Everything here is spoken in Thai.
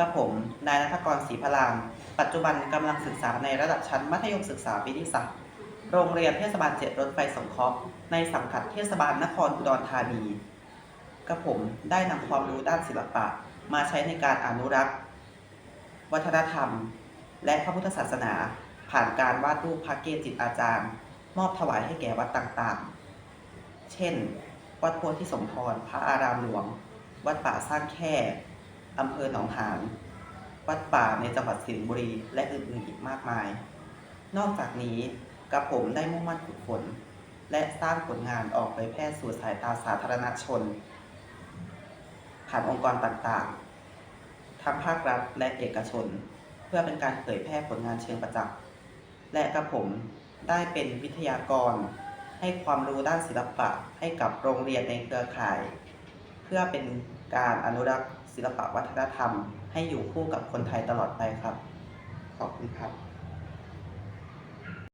กับผมนายนัทกรศรีพลาม ปัจจุบันกำลังศึกษาในระดับชั้นมัธยมศึกษาปีที่สามโรงเรียนเทศบาลเจ็ดรถไฟสงเคราะห์ในสังกัดเทศบาลนครอุดรธานีกับผมได้นำความรู้ด้านศิลปะ มาใช้ในการอนุรักษ์ วัฒนธรรม และพระพุทธศาสนา ผ่านการวาดรูปพระเกจิอาจารย์ มอบถวายให้แก่วัดต่างๆ เช่น วัดโพธิสมพรพระอารามหลวง วัดป่าสร้างแค่ อำเภอหนองหานวัดป่าในจังหวัดสิงห์บุรี และอื่นๆอีกมากมาย นอกจากนี้กระผมได้มุ่งมั่นฝึกฝน และสร้างผลงานออกเผยแพร่สู่สายตาสาธารณชน ผ่านองค์กรต่างๆ ทั้งภาครัฐและเอกชน เพื่อเป็นการเผยแพร่ผลงานเชิงประจักษ์และกระผมได้เป็นวิทยากร ให้ความรู้ด้านศิลปะให้กับโรงเรียนในเครือข่าย เพื่อเป็นการอนุรักษ์ ศิลปะวัฒนธรรม ให้อยู่คู่กับคนไทยตลอดไปครับ ขอบคุณครับ